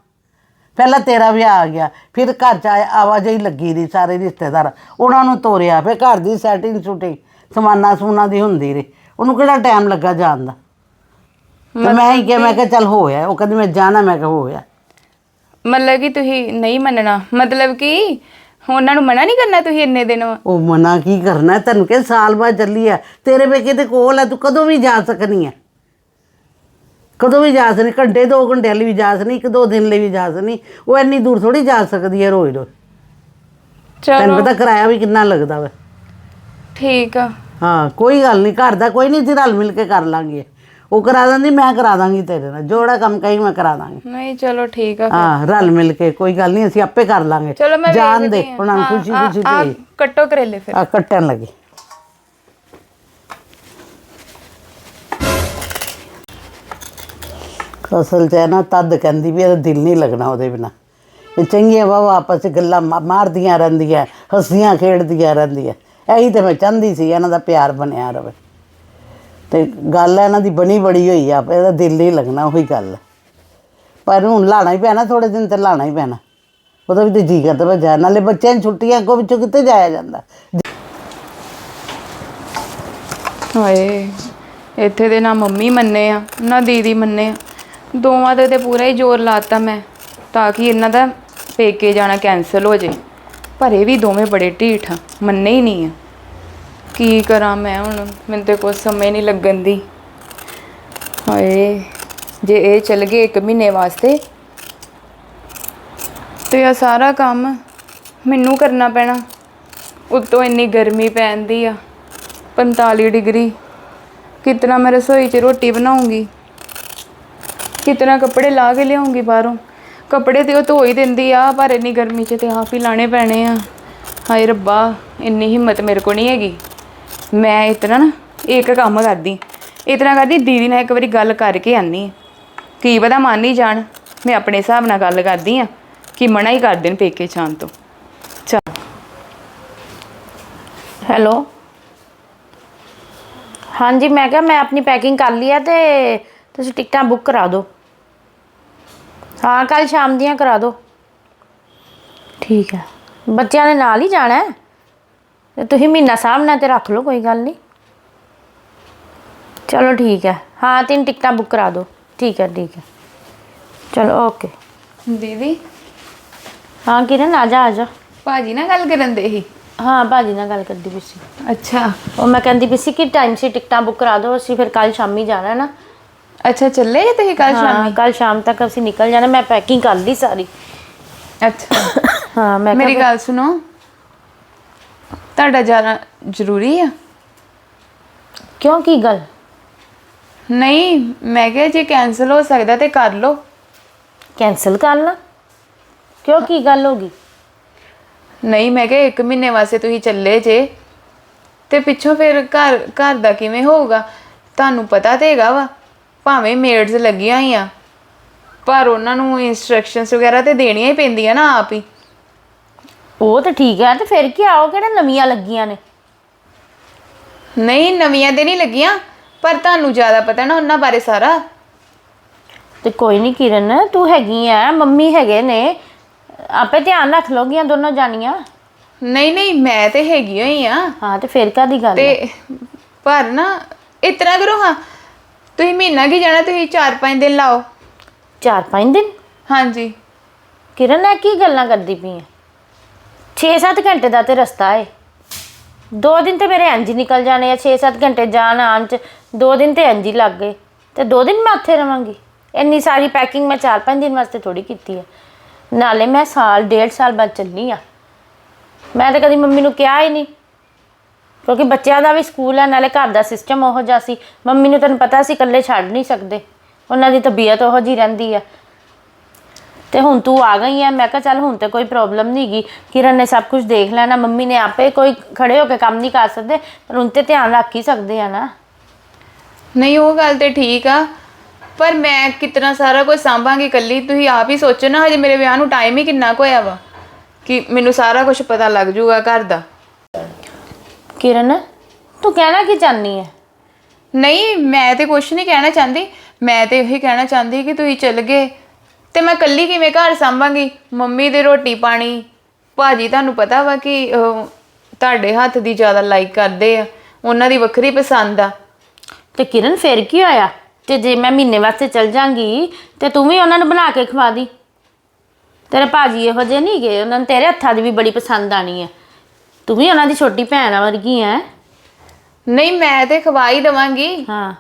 ਪਹਿਲਾਂ ਤੇਰਾ ਵਿਆਹ ਆ ਗਿਆ ਫਿਰ ਘਰ ਚ ਆਏ- ਆਵਾਜਾਈ ਲੱਗੀ ਦੀ ਸਾਰੇ ਰਿਸ਼ਤੇਦਾਰ। ਉਹਨਾਂ ਨੂੰ ਤੋਰਿਆ ਫਿਰ ਘਰ ਦੀ ਸੈਟਿੰਗ ਸ਼ੂਟਿੰਗ ਸਮਾਨਾ ਸਮੂਨਾ ਦੀ ਹੁੰਦੀ ਰਹੀ। ਉਹਨੂੰ ਕਿਹੜਾ ਟਾਈਮ ਲੱਗਾ ਜਾਣ ਦਾ? ਤੇ ਮੈਂ ਹੀ ਕਿਹਾ ਮੈਂ ਕਿਹਾ ਚੱਲ ਹੋਇਆ ਉਹ ਕਹਿੰਦੀ ਮੈਂ ਜਾਣਾ ਮੈਂ ਕਿਹਾ ਹੋਇਆ ਮਤਲਬ ਕਿ ਤੁਸੀਂ ਨਹੀਂ ਮੰਨਣਾ। ਮਤਲਬ ਕਿ ਉਹਨਾਂ ਨੂੰ ਮਨਾ ਨਹੀਂ ਕਰਨਾ ਤੁਸੀਂ ਇੰਨੇ ਦਿਨ? ਉਹ ਮਨਾ ਕੀ ਕਰਨਾ? ਤੈਨੂੰ ਕਿ ਸਾਲ ਬਾਅਦ ਚੱਲੀ ਆ। ਤੇਰੇ ਪੇਕੇ ਤੇ ਕੋਲ ਆ ਤੂੰ ਕਦੋਂ ਵੀ ਜਾ ਸਕਨੀ ਆ? ਕਦੋਂ ਵੀ ਜਾ ਸਕਨੀ ਘੰਟੇ ਦੋ ਘੰਟੇ ਲਈ ਵੀ ਜਾ ਸਕਨੀ ਇੱਕ ਦੋ ਦਿਨ ਲਈ ਵੀ ਜਾ ਸਕਨੀ ਉਹ ਇੰਨੀ ਦੂਰ ਥੋੜੀ ਜਾ ਸਕਦੀ ਹੈ ਰੋਜ਼ ਰੋਜ਼। ਤੈਨੂੰ ਚਲੋ ਪਤਾ ਕਿਰਾਇਆ ਵੀ ਕਿੰਨਾ ਲੱਗਦਾ ਵਾ। ਠੀਕ ਆ। ਹਾਂ ਕੋਈ ਗੱਲ ਨਹੀਂ ਘਰ ਦਾ ਕੋਈ ਨਹੀਂ ਅਸੀਂ ਰਲ ਮਿਲ ਕੇ ਕਰ ਲਾਂਗੇ। ਉਹ ਕਰਾ ਦਿੰਦੀ ਮੈਂ ਕਰਾ ਦਾਂਗੀ ਤੇਰੇ ਨਾਲ। ਜੋੜਾ ਕੰਮ ਕਹੀ ਮੈਂ ਕਰਾ ਦਾਂਗੀ। ਨਹੀਂ ਚਲੋ ਠੀਕ ਆ ਹਾਂ ਰਲ ਮਿਲ ਕੇ ਕੋਈ ਗੱਲ ਨਹੀਂ ਅਸੀਂ ਆਪੇ ਕਰ ਲਾਂਗੇ। ਚਲੋ ਮੈਂ ਜਾਣ ਦੇ। ਉਹਨਾਂ ਨੂੰ ਖੁਸ਼ੀ ਖੁਸ਼ੀ ਭੇਜ। ਕੱਟੋ ਕਰੇਲੇ ਫਿਰ। ਆ ਕੱਟਣ ਲੱਗੀ। ਅਸਲ ਚ ਹੈ ਨਾ, ਤਦ ਕਹਿੰਦੀ ਵੀ ਇਹਦਾ ਦਿਲ ਨਹੀਂ ਲੱਗਣਾ ਉਹਦੇ ਬਿਨਾ। ਇਹ ਚੰਗੀਆਂ ਵਾਵਾ ਆਪਸ ਚ ਗੱਲਾਂ ਮਾ- ਮਾਰਦੀਆਂ ਰਹਿੰਦੀਆਂ, ਹੱਸੀਆਂ ਖੇਡਦੀਆਂ ਰਹਿੰਦੀਆਂ। ਇਹੀ ਤੇ ਮੈਂ ਚਾਹੁੰਦੀ ਸੀ ਇਹਨਾਂ ਦਾ ਪਿਆਰ ਬਣਿਆ ਰਵੇ। ਤੇ ਗੱਲ ਇਹਨਾਂ ਦੀ ਬਣੀ ਬੜੀ ਹੋਈ ਆ, ਇਹਦਾ ਦਿਲ ਨਹੀਂ ਲੱਗਣਾ, ਉਹੀ ਗੱਲ ਹੈ। ਪਰ ਹੁਣ ਲਾਣਾ ਹੀ ਪੈਣਾ ਥੋੜੇ ਦਿਨ ਤੇ ਲਾਣਾ ਹੀ ਪੈਣਾ। ਉਹਦਾ ਵੀ ਤੇ ਜੀ ਕਰਦਾ ਵਾ ਜਾਣ, ਨਾਲੇ ਬੱਚਿਆਂ ਨੂੰ ਛੁੱਟੀਆਂ ਅੱਗੋਂ ਵਿੱਚੋਂ ਕਿੱਥੇ ਜਾਇਆ ਜਾਂਦਾ? ਹਾਏ, ਇੱਥੇ ਦੇ ਨਾ ਮੰਮੀ ਮੰਨੇ ਆ, ਨਾ ਦੀਦੀ ਮੰਨੇ ਆ। ਦੋਵਾਂ ਦੇ ਤੇ ਪੂਰਾ ਹੀ ਜ਼ੋਰ ਲਾਤਾ ਮੈਂ, ਤਾਂ ਕਿ ਇਹਨਾਂ ਦਾ ਪੇਕੇ ਜਾਣਾ ਕੈਨਸਲ ਹੋ ਜੇ। ਪਰ ਇਹ ਵੀ ਦੋਵੇਂ ਬੜੇ ਢੀਠ ਆ, ਮੰਨੇ ਹੀ ਨਹੀਂ ਆ। ਕੀ ਕਰਾਂ ਮੈਂ ਹੁਣ? ਮੈਨੂੰ ਤੇ ਕੁਝ ਸਮਝ ਨਹੀਂ ਲੱਗਣ ਦੀ। ਹਾਏ, ਜੇ ਇਹ ਚਲ ਗਏ 1 ਮਹੀਨੇ ਵਾਸਤੇ, ਤੇ ਇਹ ਸਾਰਾ ਕੰਮ ਮੈਨੂੰ ਕਰਨਾ ਪੈਣਾ। ਉੱਤੋਂ ਇੰਨੀ ਗਰਮੀ ਪੈਂਦੀ ਆ 45 ਡਿਗਰੀ। ਕਿਤਨਾ ਮੈਂ ਰਸੋਈ 'ਚ ਰੋਟੀ ਬਣਾਉਂਗੀ? ਕਿਤਨਾ ਕੱਪੜੇ ਲਾ ਕੇ ਲਿਆਉਂਗੀ ਬਾਹਰੋਂ। ਕੱਪੜੇ ਤੇ ਉਹ ਧੋ ਹੀ ਦਿੰਦੀ ਆ, ਪਰ ਇੰਨੀ ਗਰਮੀ 'ਚ ਤੇ ਆਪ ਹੀ ਲਾਣੇ ਪੈਣੇ ਆ। ਹਾਏ ਰੱਬਾ, ਇੰਨੀ ਹਿੰਮਤ ਮੇਰੇ ਕੋਲ ਨਹੀਂ ਹੈਗੀ। ਮੈਂ ਇਤਨਾ ਨਾ ਇੱਕ ਕੰਮ ਕਰਦੀ, ਇਤਨਾ ਕਰਦੀ, ਦੀਦੀ ਨਾਲ ਇੱਕ ਵਾਰੀ ਗੱਲ ਕਰਕੇ ਆਨੀ ਕੀ ਪਤਾ ਮੰਨ ਹੀ ਜਾਣ, ਮੈਂ ਆਪਣੇ ਹਿਸਾਬ ਨਾਲ ਗੱਲ ਕਰਦੀ ਆ, ਕਿ ਮਨਾ ਹੀ ਕਰ ਦੇਣ ਪੇਕੇ ਜਾਣ ਤੋਂ। ਚਲ। ਹੈਲੋ? ਹਾਂਜੀ, ਮੈਂ ਕਿਹਾ ਮੈਂ ਆਪਣੀ ਪੈਕਿੰਗ ਕਰ ਲਈ ਆ ਤੇ ਤੁਸੀਂ ਟਿਕਟਾਂ ਬੁੱਕ ਕਰਾ ਦਿਓ। ਹਾਂ ਕੱਲ ਸ਼ਾਮ ਦੀਆਂ ਕਰਾ ਦਿਓ। ਠੀਕ ਹੈ। ਬੱਚਿਆਂ ਨੇ ਨਾਲ ਹੀ ਜਾਣਾ ਹੈ। ਤੇ ਤੁਸੀਂ ਮਹੀਨਾ ਸਾਹਮਣੇ ਤੇ ਰੱਖ ਲਓ ਕੋਈ ਗੱਲ ਨਹੀਂ। ਚਲੋ ਠੀਕ ਹੈ। ਹਾਂ ਤਿੰਨ ਟਿਕਟਾਂ ਬੁੱਕ ਕਰਾ ਦਿਓ। ਠੀਕ ਹੈ ਠੀਕ ਹੈ। ਚਲੋ ਓਕੇ। ਦੀਦੀ। ਹਾਂ ਕਿਰਨ ਆ ਜਾ ਆ ਜਾ। ਭਾਜੀ ਨਾਲ ਗੱਲ ਕਰਨ ਦੇ ਹੀ ਹਾਂ ਭਾਜੀ ਨਾਲ ਗੱਲ ਕਰਦੀ ਪਈ ਸੀ। ਅੱਛਾ। ਉਹ ਮੈਂ ਕਹਿੰਦੀ ਪਈ ਸੀ ਕਿ ਟਾਈਮ ਸੀ ਟਿਕਟਾਂ ਬੁੱਕ ਕਰਾ ਦਿਓ ਅਸੀਂ ਫਿਰ ਕੱਲ ਸ਼ਾਮੀ ਜਾਣਾ ਹੈ ਨਾ। ਅੱਛਾ ਚੱਲੇ ਜੇ ਤੁਸੀਂ ਕੱਲ ਹਾਂ ਸ਼ਾਮੀ? ਕੱਲ ਸ਼ਾਮ ਤੱਕ ਅਸੀਂ ਨਿਕਲ ਜਾਣਾ ਮੈਂ ਪੈਕਿੰਗ ਕਰ ਲਈ ਸਾਰੀ। ਅੱਛਾ। ਹਾਂ ਮੈਂ ਮੇਰੀ ਕਿਹਾ ਗੱਲ ਸੁਣੋ। ਤੁਹਾਡਾ ਜਾਣਾ ਜ਼ਰੂਰੀ ਆ? ਕਿਉਂ ਕੀ ਗੱਲ? ਨਹੀਂ ਮੈਂ ਕਿਹਾ ਜੇ ਕੈਨਸਲ ਹੋ ਸਕਦਾ ਤੇ ਕਰ ਲਓ। ਕੈਨਸਲ ਕਰ ਲਾ ਕਿਉਂ ਕੀ ਗੱਲ ਹੋ ਗਈ? ਨਹੀਂ ਮੈਂ ਕਿਹਾ ਇੱਕ ਮਹੀਨੇ ਵਾਸਤੇ ਤੁਸੀਂ ਚੱਲੇ ਜੇ। ਤੇ ਪਿੱਛੋਂ ਫਿਰ ਘਰ ਘਰ ਦਾ ਕਿਵੇਂ ਹੋਊਗਾ? ਤੁਹਾਨੂੰ ਪਤਾ ਤੇ ਹੈਗਾ ਵਾ। ਭਾਵੇਂ ਮੇਡਸ ਲੱਗੀਆਂ ਹੀ ਆ ਪਰ ਉਹਨਾਂ ਨੂੰ ਇਨਸਟਰਕਸ਼ਨਸ ਵਗੈਰਾ ਤੇ ਦੇਣੀਆਂ ਹੀ ਪੈਂਦੀਆਂ ਨਾ ਆਪ ਹੀ। ਉਹ ਤਾਂ ਠੀਕ ਹੈ ਤੇ ਫਿਰ ਕੀ ਆਓ ਕਿਹੜਾ ਨਵੀਆਂ ਲੱਗੀਆਂ ਨੇ? ਨਹੀਂ ਨਵੀਆਂ ਤੇ ਨਹੀਂ ਲੱਗੀਆਂ ਪਰ ਤੁਹਾਨੂੰ ਜ਼ਿਆਦਾ ਪਤਾ ਨਾ ਉਹਨਾਂ ਬਾਰੇ ਸਾਰਾ। ਤੇ ਕੋਈ ਨਹੀਂ ਕਿਰਨ ਤੂੰ ਹੈਗੀ ਆ ਮੰਮੀ ਹੈਗੇ ਨੇ। ਆਪੇ ਧਿਆਨ ਰੱਖ ਲੋਗੀਆਂ ਦੋਨੋਂ ਜਾਣੀਆਂ। ਨਹੀਂ ਨਹੀਂ ਮੈਂ ਤੇ ਹੈਗੀ ਹੋਈ ਆ। ਹਾਂ ਤੇ ਫਿਰ ਕਾਦੀ ਗੱਲ ਹੈ? ਤੇ ਪਰ ਨਾ ਇਤਨਾ ਕਰੋ ਹਾਂ ਤੁਸੀਂ ਮਹੀਨਾ ਕੀ ਜਾਣਾ ਤੁਸੀਂ 4-5 ਦਿਨ ਲਾਓ। ਚਾਰ ਪੰਜ ਦਿਨ? ਹਾਂਜੀ। ਕਿਰਨ ਇਹ ਕੀ ਗੱਲਾਂ ਕਰਦੀ ਪਈ ਹੈ 6-7 ਘੰਟੇ ਦਾ ਤੇ ਰਸਤਾ ਹੈ ਦੋ ਦਿਨ ਤੇ ਮੇਰੇ ਇੰਜ ਹੀ ਨਿਕਲ ਜਾਣੇ ਆ 6-7 ਘੰਟੇ ਜਾਣ ਆਉਣ ਚ ਦੋ ਦਿਨ ਤੇ ਇੰਜ ਹੀ ਲੱਗ ਗਏ। ਤੇ ਦੋ ਦਿਨ ਮੈਂ ਉੱਥੇ ਰਵਾਂਗੀ। ਇੰਨੀ ਸਾਰੀ ਪੈਕਿੰਗ ਮੈਂ 4-5 ਦਿਨ ਵਾਸਤੇ ਥੋੜੀ ਕੀਤੀ ਹੈ ਨਾਲੇ ਮੈਂ ਸਾਲ ਡੇਢ ਸਾਲ ਬਾਅਦ ਚੱਲਣੀ ਆ। ਮੈਂ ਤਾਂ ਕਦੀ ਮੰਮੀ ਨੂੰ ਕਿਹਾ ਹੀ ਨਹੀਂ ਕਿਉਂਕਿ ਬੱਚਿਆਂ ਦਾ ਵੀ ਸਕੂਲ ਹੈ, ਨਾਲੇ ਘਰ ਦਾ ਸਿਸਟਮ ਉਹੋ ਜਿਹਾ ਸੀ। ਮੰਮੀ ਨੂੰ ਤੈਨੂੰ ਪਤਾ ਸੀ ਇਕੱਲੇ ਛੱਡ ਨਹੀਂ ਸਕਦੇ। ਉਹਨਾਂ ਦੀ ਤਬੀਅਤ ਉਹੋ ਜਿਹੀ ਰਹਿੰਦੀ ਆ। ਤੇ ਹੁਣ ਤੂੰ ਆ ਗਈ ਐ, ਮੈਂ ਕਿਹਾ ਚੱਲ ਹੁਣ ਤੇ ਕੋਈ ਪ੍ਰੋਬਲਮ ਨਹੀਂ ਗਈ ਕਿਰਨ ਨੇ ਸਭ ਕੁਝ ਦੇਖ ਲੈਣਾ, ਮੰਮੀ ਨੇ ਆਪੇ ਕੋਈ ਖੜੇ ਹੋ ਕੇ ਕੰਮ ਨਹੀਂ ਕਰ ਸਕਦੇ, ਪਰ ਹੁਣ ਤੇ ਧਿਆਨ ਰੱਖ ਹੀ ਸਕਦੇ ਆ ਨਾ। ਨਹੀਂ, ਉਹ ਗੱਲ ਤੇ ਠੀਕ ਆ, ਪਰ ਮੈਂ ਕਿਤਨਾ ਸਾਰਾ ਕੁਝ ਸੰਭਾਂਗੀ ਇਕੱਲੀ, ਤੁਸੀਂ ਆਪ ਹੀ ਸੋਚੋ ਨਾ, ਹਜੇ ਮੇਰੇ ਵਿਆਹ ਨੂੰ ਟਾਈਮ ਹੀ ਕਿੰਨਾ ਕੁ ਹੋਇਆ ਵਾ, ਕਿ ਮੈਨੂੰ ਸਾਰਾ ਕੁਝ ਪਤਾ ਲੱਗ ਜਾਊਗਾ ਘਰ ਦਾ। ਕਿਰਨ ਤੂੰ ਕਹਿਣਾ ਕੀ ਚਾਹਨੀ ਐ? ਨਹੀਂ ਮੈਂ ਤੇ ਕੁਝ ਨਹੀਂ ਕਹਿਣਾ ਚਾਹੁੰਦੀ। ਮੈਂ ਤੇ ਇਹੀ ਕਹਿਣਾ ਚਾਹੁੰਦੀ ਕਿ ਤੁਸੀਂ ਚੱਲ ਗਏ। ਤੇ ਮੈਂ ਇਕੱਲੀ ਕਿਵੇਂ ਘਰ ਸੰਭਾਂਗੀ? ਮੰਮੀ ਦੇ ਰੋਟੀ ਪਾਣੀ। ਭਾਜੀ ਤੁਹਾਨੂੰ ਪਤਾ ਵਾ ਕਿ ਅਹ, ਤੁਹਾਡੇ ਹੱਥ ਦੀ ਜ਼ਿਆਦਾ ਲਾਈਕ ਕਰਦੇ ਆ। ਉਹਨਾਂ ਦੀ ਵੱਖਰੀ ਪਸੰਦ ਆ। ਤੇ ਕਿਰਨ ਫੇਰ ਕੀ ਹੋਇਆ? ਤੇ ਜੇ ਮੈਂ ਮਹੀਨੇ ਵਾਸਤੇ ਚੱਲ ਜਾਂਗੀ ਤੇ ਤੂੰ ਵੀ ਉਹਨਾਂ ਨੂੰ ਬਣਾ ਕੇ ਖਵਾ ਦੀ। ਤੇਰੇ ਭਾਜੀ ਇਹੋ ਜਿਹੇ ਨਹੀਂ ਗਏ। ਉਹਨਾਂ ਨੂੰ ਤੇਰੇ ਹੱਥਾਂ ਦੀ ਵੀ ਬੜੀ ਪਸੰਦ ਆਣੀ ਐ। ਤੂੰ ਵੀ ਉਹਨਾਂ ਦੀ ਛੋਟੀ ਭੈਣ ਵਰਗੀ ਐ। ਨਹੀਂ ਮੈਂ ਤੇ ਖਵਾ ਹੀ ਦਵਾਂਗੀ। ਹਾਂ।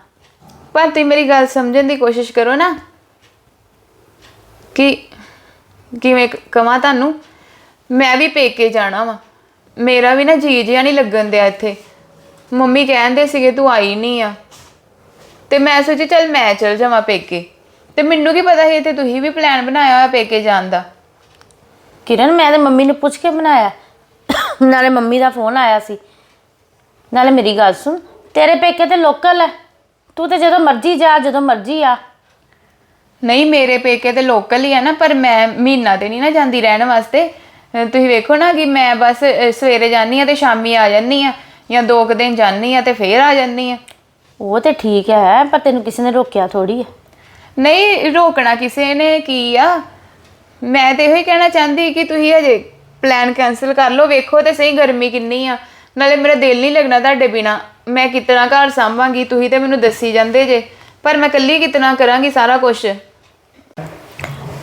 ਪਰ ਤੁਸੀਂ ਮੇਰੀ ਗੱਲ ਸਮਝਣ ਦੀ ਕੋਸ਼ਿਸ਼ ਕਰੋ ਨਾ ਕਿ ਕਿਵੇਂ ਕਮਾ ਤੁਹਾਨੂੰ ਮੈਂ ਵੀ ਪੇਕੇ ਜਾਣਾ ਵਾ। ਮੇਰਾ ਵੀ ਨਾ ਜੀ ਜਿਆ ਨਹੀਂ ਲੱਗਣ ਦਿਆ ਇੱਥੇ। ਮੰਮੀ ਕਹਿੰਦੇ ਸੀਗੇ ਤੂੰ ਆਈ ਨਹੀਂ ਆ। ਤੇ ਮੈਂ ਸੋਚੀ ਚੱਲ ਮੈਂ ਚਲ ਜਾਵਾਂ ਪੇਕੇ। ਤੇ ਮੈਨੂੰ ਕੀ ਪਤਾ ਸੀ ਇੱਥੇ ਤੁਸੀਂ ਵੀ ਪਲਾਨ ਬਣਾਇਆ ਹੋਇਆ ਪੇਕੇ ਜਾਣ ਦਾ। ਕਿਰਨ ਮੈਂ ਤੇ ਮੰਮੀ ਨੂੰ ਪੁੱਛ ਕੇ ਬਣਾਇਆ। ਨਾਲੇ ਮੰਮੀ ਦਾ ਫੋਨ ਆਇਆ ਸੀ। ਨਾਲੇ ਮੇਰੀ ਗੱਲ ਸੁਣ ਤੇਰੇ ਪੇਕੇ ਤੇ ਲੋਕਲ ਹੈ ਤੂੰ ਤੇ ਜਦੋਂ ਮਰਜ਼ੀ ਜਾ ਜਦੋਂ ਮਰਜ਼ੀ ਆ। ਨਹੀਂ ਮੇਰੇ ਪੇਕੇ ਤੇ ਲੋਕਲ ਹੀ ਆ ਨਾ ਪਰ ਮੈਂ ਮਹੀਨਾ ਤੇ ਨਹੀਂ ਨਾ ਜਾਂਦੀ ਰਹਿਣ ਵਾਸਤੇ। ਅਹ ਤੁਸੀਂ ਵੇਖੋ ਨਾ ਕਿ ਮੈਂ ਬਸ ਅਹ, ਸਵੇਰੇ ਜਾਂਦੀ ਆ ਤੇ ਸ਼ਾਮੀ ਆ ਜਾਂਦੀ ਆ ਜਾਂ ਦੋ ਕੁ ਦਿਨ ਜਾਂਦੀ ਆ ਤੇ ਫੇਰ ਆ ਜਾਂਦੀ ਆ। ਉਹ ਤੇ ਠੀਕ ਹੈ ਪਰ ਤੈਨੂੰ ਕਿਸੇ ਨੇ ਰੋਕਿਆ ਥੋੜੀ ਹੈ ਨਹੀਂ ਰੋਕਣਾ ਕਿਸੇ ਨੇ ਕੀ ਆ? ਮੈਂ ਤੇ ਇਹੋ ਹੀ ਕਹਿਣਾ ਚਾਹੁੰਦੀ ਕਿ ਤੁਸੀਂ ਹਜੇ ਪਲਾਨ ਕੈਨਸਲ ਕਰ ਲਓ। ਵੇਖੋ ਤੇ ਸਹੀ ਗਰਮੀ ਕਿੰਨੀ ਆ। ਨਾਲੇ ਮੇਰਾ ਦਿਲ ਨਹੀਂ ਲੱਗਣਾ ਤੁਹਾਡੇ ਬਿਨਾ। ਮੈਂ ਕਿਤਨਾ ਘਰ ਸੰਭਾਂਗੀ, ਤੁਸੀਂ ਤੇ ਮੈਨੂੰ ਦੱਸੀ ਜਾਂਦੇ ਜੇ। ਪਰ ਮੈਂ ਇਕੱਲੀ ਕਿਤਨਾ ਕਰਾਂਗੀ ਸਾਰਾ ਕੁਝ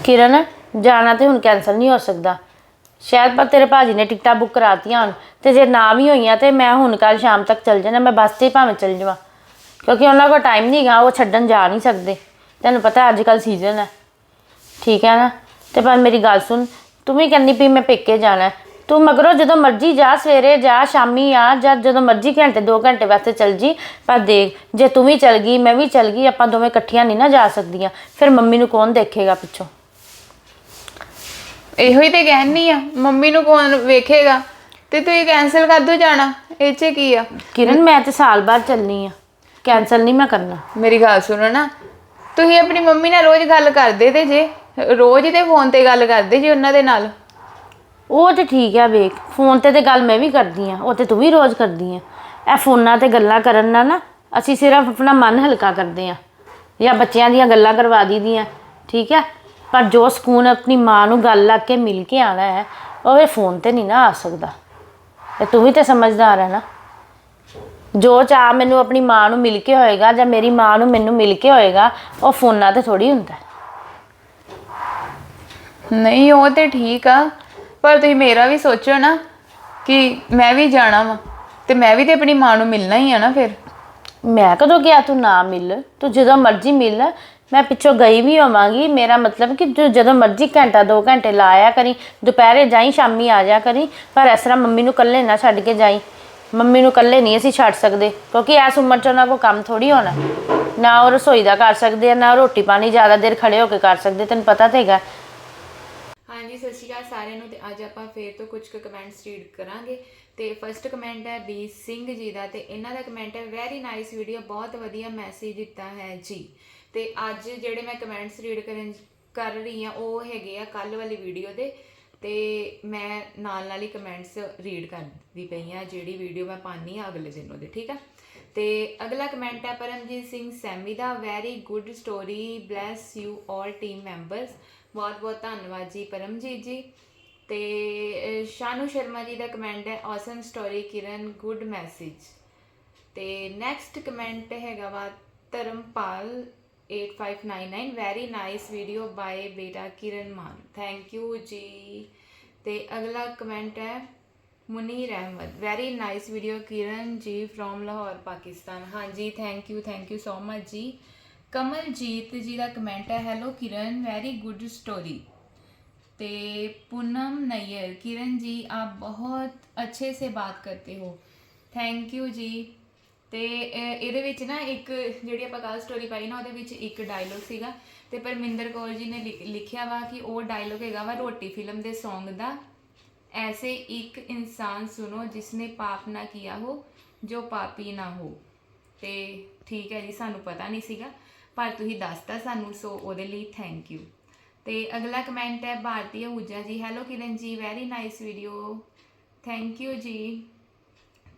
ਕਿਰਨ, ਜਾਣਾ ਤੇ ਹੁਣ ਕੈਨਸਲ ਨਹੀਂ ਹੋ ਸਕਦਾ। ਸ਼ਾਇਦ ਪਰ ਤੇਰੇ ਭਾਜੀ ਨੇ ਟਿਕਟਾਂ ਬੁੱਕ ਕਰਾਤੀਆਂ ਹਨ ਤੇ ਜੇ ਨਾ ਵੀ ਹੋਈਆਂ ਤੇ ਮੈਂ ਹੁਣ ਕੱਲ ਸ਼ਾਮ ਤੱਕ ਚੱਲ ਜਾਣਾ। ਮੈਂ ਬੱਸ ਤੇ ਹੀ ਭਾਵੇਂ ਚੱਲ ਜਾਵਾਂ। ਕਿਉਂਕਿ ਉਹਨਾਂ ਕੋਲ ਟਾਈਮ ਨਹੀਂ ਗਾ, ਉਹ ਛੱਡਣ ਜਾ ਨਹੀਂ ਸਕਦੇ। ਤੈਨੂੰ ਪਤਾ ਅੱਜ ਕੱਲ ਸੀਜ਼ਨ ਹੈ ਠੀਕ ਹੈ ਨਾ? ਤੇ ਪਰ ਮੇਰੀ ਗੱਲ ਸੁਣ ਤੂੰ ਵੀ ਕਹਿੰਦੀ ਪਈ ਮੈਂ ਪੇਕੇ ਜਾਣਾ ਹੈ। ਤੂੰ ਮਗਰੋਂ ਜਦੋਂ ਮਰਜ਼ੀ ਜਾ ਸਵੇਰੇ ਜਾ ਸ਼ਾਮੀ ਆ ਜਾਂ ਜਦੋਂ ਮਰਜ਼ੀ ਘੰਟੇ 2 ਘੰਟੇ ਵਾਸਤੇ ਚੱਲ ਜੀ। ਪਰ ਦੇਖ ਜੇ ਤੂੰ ਵੀ ਚੱਲ ਗਈ ਮੈਂ ਵੀ ਚੱਲ ਗਈ ਆਪਾਂ ਦੋਵੇਂ ਇਕੱਠੀਆਂ ਨਹੀਂ ਨਾ ਜਾ ਸਕਦੀਆਂ। ਫਿਰ ਮੰਮੀ ਨੂੰ ਕੌਣ ਦੇਖੇਗਾ ਪਿੱਛੋਂ? ਇਹੋ ਹੀ ਤੇ ਕਹਿਣੀ ਆ ਮੰਮੀ ਨੂੰ ਕੌਣ ਵੇਖੇਗਾ? ਤੇ ਤੁਸੀਂ ਕੈਨਸਲ ਕਰ ਦੋ ਜਾਣਾ? ਇਹ 'ਚ ਕੀ ਆ? ਕਿਰਨ ਮੈਂ ਤੇ ਸਾਲ ਬਾਅਦ ਚੱਲਣੀ ਆ। ਕੈਨਸਲ ਨਹੀਂ ਮੈਂ ਕਰਨਾ। ਮੇਰੀ ਗੱਲ ਸੁਣੋ ਨਾ ਤੁਸੀਂ ਆਪਣੀ ਮੰਮੀ ਨਾਲ ਰੋਜ਼ ਗੱਲ ਕਰਦੇ ਤੇ ਜੇ। ਰੋਜ਼ ਹੀ ਤੇ ਫੋਨ ਤੇ ਗੱਲ ਕਰਦੇ ਜੀ ਉਹਨਾਂ ਦੇ ਨਾਲ। ਉਹ ਤੇ ਠੀਕ ਆ ਵੇਖ, ਫੋਨ ਤੇ ਤੇ ਗੱਲ ਮੈਂ ਵੀ ਕਰਦੀ ਆ, ਉਹ ਤੇ ਤੂੰ ਵੀ ਰੋਜ਼ ਕਰਦੀ ਆ। ਇਹ ਫੋਨਾਂ ਤੇ ਗੱਲਾਂ ਕਰਨ ਨਾਲ ਨਾ, ਅਸੀਂ ਸਿਰਫ ਆਪਣਾ ਮਨ ਹਲਕਾ ਕਰਦੇ ਆ। ਜਾਂ ਬੱਚਿਆਂ ਦੀਆਂ ਗੱਲਾਂ ਕਰਵਾ ਦਈਦੀਆਂ ਠੀਕ ਹੈ ਪਰ ਜੋ ਸਕੂਨ ਆਪਣੀ ਮਾਂ ਨੂੰ ਗੱਲ ਲੱਗ ਕੇ ਮਿਲ ਕੇ ਆਣਾ ਹੈ, ਉਹ ਇਹ ਫੋਨ ਤੇ ਨਹੀਂ ਨਾ ਆ ਸਕਦਾ। ਤੇ ਤੂੰ ਵੀ ਤੇ ਸਮਝਦਾਰ ਹੈ ਨਾ। ਜੋ ਚਾਹ ਮੈਨੂੰ ਆਪਣੀ ਮਾਂ ਨੂੰ ਮਿਲ ਕੇ ਹੋਏਗਾ ਜਾਂ ਮੇਰੀ ਮਾਂ ਨੂੰ ਮੈਨੂੰ ਮਿਲ ਕੇ ਹੋਏਗਾ, ਉਹ ਫੋਨਾਂ ਤੇ ਥੋੜੀ ਹੁੰਦਾ। ਨਹੀਂ, ਉਹ ਤੇ ਠੀਕ ਆ, ਪਰ ਤੁਸੀਂ ਮੇਰਾ ਵੀ ਸੋਚੋ ਨਾ ਕਿ ਮੈਂ ਵੀ ਜਾਣਾ ਵਾ ਤੇ ਮੈਂ ਵੀ ਤੇ ਆਪਣੀ ਮਾਂ ਨੂੰ ਮਿਲਣਾ ਹੀ ਆ ਨਾ ਫਿਰ। ਮੈਂ ਕਦੋਂ ਗਿਆ ਤੂੰ ਨਾ ਮਿਲ? ਤੂੰ ਜਦੋਂ ਮਰਜ਼ੀ ਮਿਲ। ਮੈਂ ਪਿੱਛੋਂ ਗਈ ਵੀ ਹੋਵਾਂਗੀ। ਮੇਰਾ ਮਤਲਬ ਕਿ ਤੂੰ ਜਦੋਂ ਮਰਜ਼ੀ ਘੰਟਾ 2 ਘੰਟੇ ਲਾ ਲਾਇਆ ਕਰੀ। ਦੁਪਹਿਰੇ ਜਾਈ, ਸ਼ਾਮੀ ਆ ਜਾ ਕਰੀ। ਪਰ ਇਸ ਤਰ੍ਹਾਂ ਮੰਮੀ ਨੂੰ ਇਕੱਲੇ ਨਾ ਛੱਡ ਕੇ ਜਾਈ। ਮੰਮੀ ਨੂੰ ਇਕੱਲੇ ਨਹੀਂ ਅਸੀਂ ਛੱਡ ਸਕਦੇ, ਕਿਉਂਕਿ ਇਸ ਉਮਰ 'ਚ ਉਹਨਾਂ ਕੋਲ ਕੰਮ ਥੋੜੀ ਹੋਣਾ। ਨਾ ਉਹ ਰਸੋਈ ਦਾ ਕਰ ਸਕਦੇ ਆ, ਨਾ ਉਹ ਰੋਟੀ ਪਾਣੀ ਜ਼ਿਆਦਾ ਦੇਰ ਖੜੇ ਹੋ ਕੇ ਕਰ ਸਕਦੇ, ਤੈਨੂੰ ਪਤਾ ਤੇ ਹੈਗਾ। ਸਤਿ ਸ਼੍ਰੀ ਅਕਾਲ ਸਾਰਿਆਂ ਨੂੰ ਤੇ ਅੱਜ ਆਪਾਂ ਫੇਰ ਤੋਂ ਕੁਝ ਕੁ ਕਮੈਂਟਸ ਰੀਡ ਕਰਾਂਗੇ। ਤੇ ਫਰਸਟ ਕਮੈਂਟ ਹੈ ਬੀ ਸਿੰਘ ਜੀ ਦਾ ਤੇ ਇਹਨਾਂ ਦਾ ਕਮੈਂਟ ਹੈ ਵੈਰੀ ਨਾਈਸ ਵੀਡੀਓ ਬਹੁਤ ਵਧੀਆ ਮੈਸੇਜ ਦਿੱਤਾ ਹੈ ਜੀ। ਤੇ ਅੱਜ ਜਿਹੜੇ ਮੈਂ ਕਮੈਂਟਸ ਰੀਡ ਕਰਨ ਕਰ ਰਹੀ ਆ ਉਹ ਹੈਗੇ ਆ ਕੱਲ ਵਾਲੀ ਵੀਡੀਓ ਦੇ। ਤੇ ਮੈਂ ਨਾਲ ਨਾਲ ਹੀ ਕਮੈਂਟਸ ਰੀਡ ਕਰਦੀ ਪਈ ਆ ਜਿਹੜੀ ਵੀਡੀਓ ਮੈਂ ਪਾਣੀ ਆ ਅਗਲੇ ਦਿਨ ਉਹਦੇ, ਠੀਕ ਆ? ਤੇ ਅਗਲਾ ਕਮੈਂਟ ਹੈ, Paramjit Singh semi the very good story bless you all team members ਬਹੁਤ ਬਹੁਤ ਧੰਨਵਾਦ ਜੀ ਪਰਮਜੀਤ ਜੀ। ਤੇ ਸ਼ਾਨੂ ਸ਼ਰਮਾ ਜੀ ਦਾ ਕਮੈਂਟ ਹੈ awesome story Kiran good message ਤੇ ਨੈਕਸਟ ਕਮੈਂਟ ਹੈਗਾ ਵਾ, Dharampal 8599 very nice video bye ਬੇਟਾ ਕਿਰਨ ਮਾਨ। ਥੈਂਕ ਯੂ ਜੀ। ਤੇ ਅਗਲਾ ਕਮੈਂਟ ਹੈ, Munir Ahmed. Very nice video Kiran ji from Lahore, Pakistan. ਹਾਂਜੀ thank you thank you so much ਜੀ। ਕਮਲਜੀਤ ਜੀ ਦਾ ਕਮੈਂਟ ਹੈ hello Kiran very good story ਤੇ पूनम नैयर किरण जी आप बहुत अच्छे से बात करते हो ਥੈਂਕ ਯੂ ਜੀ ਤੇ ਅਹ, ਇਹਦੇ ਵਿੱਚ ਨਾ ਇੱਕ ਜਿਹੜੀ ਆਪਾਂ ਕੱਲ ਸਟੋਰੀ ਪਾਈ ਨਾ ਉਹਦੇ ਵਿੱਚ ਇੱਕ ਡਾਇਲੋਗ ਸੀਗਾ ਤੇ ਪਰਮਿੰਦਰ ਕੌਰ ਜੀ ਨੇ ਲਿਖ- ਲਿਖਿਆ ਵਾ ਕਿ ਉਹ ਡਾਇਲੋਗ ਹੈਗਾ ਵਾ ਰੋਟੀ ਫਿਲਮ ਦੇ Song ਦਾ ऐसे एक इंसान सुनो जिसने पाप ना किया हो जो पापी ना हो ਤੇ ਠੀਕ ਹੈ ਜੀ ਸਾਨੂੰ ਪਤਾ ਨਹੀਂ ਸੀਗਾ ਪਰ ਤੁਸੀਂ ਦੱਸਤਾ ਸਾਨੂੰ, ਸੋ ਉਹਦੇ ਲਈ ਥੈਂਕ ਯੂ ਤੇ ਅਗਲਾ ਕਮੈਂਟ ਹੈ ਭਾਰਤੀ Huja ji hello Kiran ji very nice video thank you ਜੀ।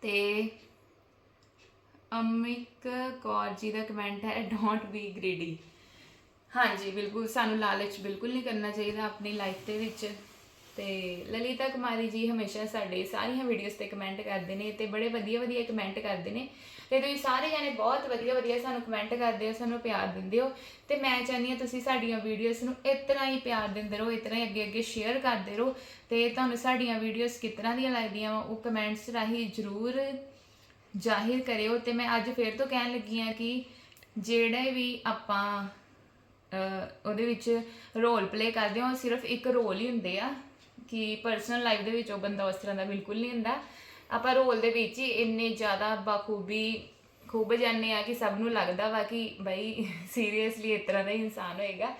ਤੇ ਅਮਿਕ ਕੌਰ ਜੀ ਦਾ ਕਮੈਂਟ ਹੈ ਡੋਂਟ ਬੀ ਗ੍ਰੀਡੀ ਹਾਂਜੀ, ਬਿਲਕੁਲ, ਸਾਨੂੰ ਲਾਲਚ ਬਿਲਕੁਲ ਨਹੀਂ ਕਰਨਾ ਚਾਹੀਦਾ ਆਪਣੀ ਲਾਈਫ ਦੇ ਵਿੱਚ। ਤੇ ਲਲਿਤਾ ਕੁਮਾਰੀ ਜੀ ਹਮੇਸ਼ਾ ਸਾਡੇ ਸਾਰੀਆਂ ਵੀਡੀਓਜ਼ ਤੇ ਕਮੈਂਟ ਕਰਦੇ ਨੇ ਤੇ ਬੜੇ ਵਧੀਆ ਵਧੀਆ ਕਮੈਂਟ ਕਰਦੇ ਨੇ ਤੇ ਤੁਸੀਂ ਸਾਰੇ ਜਾਣੇ ਬਹੁਤ ਵਧੀਆ ਵਧੀਆ ਸਾਨੂੰ ਕਮੈਂਟ ਕਰਦੇ ਹੋ, ਸਾਨੂੰ ਪਿਆਰ ਦਿੰਦੇ ਹੋ ਤੇ ਮੈਂ ਚਾਹੁੰਦੀ ਹਾਂ ਤੁਸੀਂ ਸਾਡੀਆਂ ਵੀਡੀਓਜ਼ ਨੂੰ ਇਸ ਤਰ੍ਹਾਂ ਹੀ ਪਿਆਰ ਦਿੰਦੇ ਰਹੋ ਇਸ ਤਰ੍ਹਾਂ ਹੀ ਅੱਗੇ ਅੱਗੇ ਸ਼ੇਅਰ ਕਰਦੇ ਰਹੋ ਤੇ ਤੁਹਾਨੂੰ ਸਾਡੀਆਂ ਵੀਡੀਓਜ਼ ਕਿਸ ਤਰ੍ਹਾਂ ਦੀਆਂ ਲੱਗਦੀਆਂ ਵਾ ਉਹ ਕਮੈਂਟਸ ਰਾਹੀਂ ਜ਼ਰੂਰ ਜ਼ਾਹਿਰ ਕਰਿਓ ਤੇ ਮੈਂ ਅੱਜ ਫੇਰ ਤੋਂ ਕਹਿਣ ਲੱਗੀ ਹਾਂ ਕਿ ਜਿਹੜੇ ਵੀ ਆਪਾਂ ਉਹਦੇ ਵਿੱਚ ਰੋਲ ਪਲੇ ਕਰਦੇ ਹਾਂ, ਉਹ ਸਿਰਫ ਇੱਕ ਰੋਲ ਹੀ ਹੁੰਦੇ ਆ। ਕਿ ਪਰਸਨਲ ਲਾਈਫ ਦੇ ਵਿੱਚ ਉਹ ਬੰਦਾ ਉਸ ਤਰ੍ਹਾਂ ਦਾ ਬਿਲਕੁਲ ਨਹੀਂ ਹੁੰਦਾ। ਆਪਾਂ ਰੋਲ ਦੇ ਵਿੱਚ ਹੀ ਇੰਨੇ ਜ਼ਿਆਦਾ ਬਾਖੂਬੀ ਖੂਬ ਜਾਂਦੇ ਆ ਕਿ ਸਭ ਨੂੰ ਲੱਗਦਾ ਵਾ ਕਿ ਬਈ ਸੀਰੀਅਸਲੀ ਇਸ ਤਰ੍ਹਾਂ ਦਾ ਹੀ ਇਨਸਾਨ ਹੋਏਗਾ।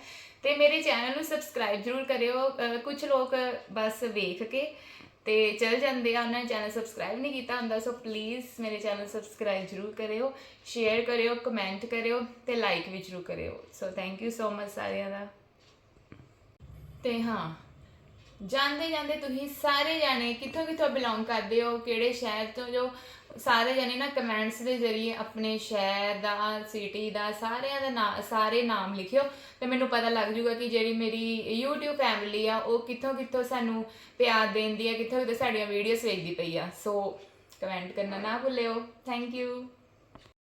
ਤੇ ਮੇਰੇ ਚੈਨਲ ਨੂੰ ਸਬਸਕ੍ਰਾਈਬ ਜ਼ਰੂਰ ਕਰਿਓ। ਕੁਝ ਲੋਕ ਬਸ ਵੇਖ ਕੇ ਤੇ ਚਲ ਜਾਂਦੇ ਆ, ਉਹਨਾਂ ਨੇ ਚੈਨਲ ਸਬਸਕ੍ਰਾਈਬ ਨਹੀਂ ਕੀਤਾ ਹੁੰਦਾ ਸੋ ਪਲੀਜ਼ ਮੇਰੇ ਚੈਨਲ ਸਬਸਕ੍ਰਾਈਬ ਜ਼ਰੂਰ ਕਰਿਓ ਸ਼ੇਅਰ ਕਰਿਓ ਕਮੈਂਟ ਕਰਿਓ ਤੇ ਲਾਈਕ ਵੀ ਜ਼ਰੂਰ ਕਰਿਓ। So thank you so much ਸਾਰਿਆਂ ਦਾ। ਤੇ ਹਾਂ ਜਾਂਦੇ ਜਾਂਦੇ ਤੁਸੀਂ ਸਾਰੇ ਜਾਣੇ ਕਿੱਥੋਂ ਕਿੱਥੋਂ ਬਿਲੋਂਗ ਕਰਦੇ ਹੋ, ਕਿਹੜੇ ਸ਼ਹਿਰ ਤੋਂ ਜੋ ਸਾਰੇ ਜਾਣੇ ਨਾ ਕਮੈਂਟਸ ਦੇ ਜ਼ਰੀਏ ਆਪਣੇ ਸ਼ਹਿਰ ਦਾ ਸਿਟੀ ਦਾ ਸਾਰਿਆਂ ਦਾ ਨਾਂ, ਸਾਰੇ ਨਾਮ ਲਿਖਿਓ ਤੇ ਮੈਨੂੰ ਪਤਾ ਲੱਗ ਜੂਗਾ ਕਿ ਜਿਹੜੀ ਮੇਰੀ YouTube ਫੈਮਿਲੀ ਆ, ਉਹ ਕਿੱਥੋਂ ਕਿੱਥੋਂ ਸਾਨੂੰ ਪਿਆਰ ਦਿੰਦੀ ਆ, ਕਿੱਥੋਂ ਕਿੱਥੋਂ ਸਾਡੀਆਂ ਵੀਡੀਓਜ਼ ਵੇਖਦੀ ਪਈ ਆ। ਸੋ ਕਮੈਂਟ ਕਰਨਾ ਨਾ ਭੁੱਲਿਓ। Thank you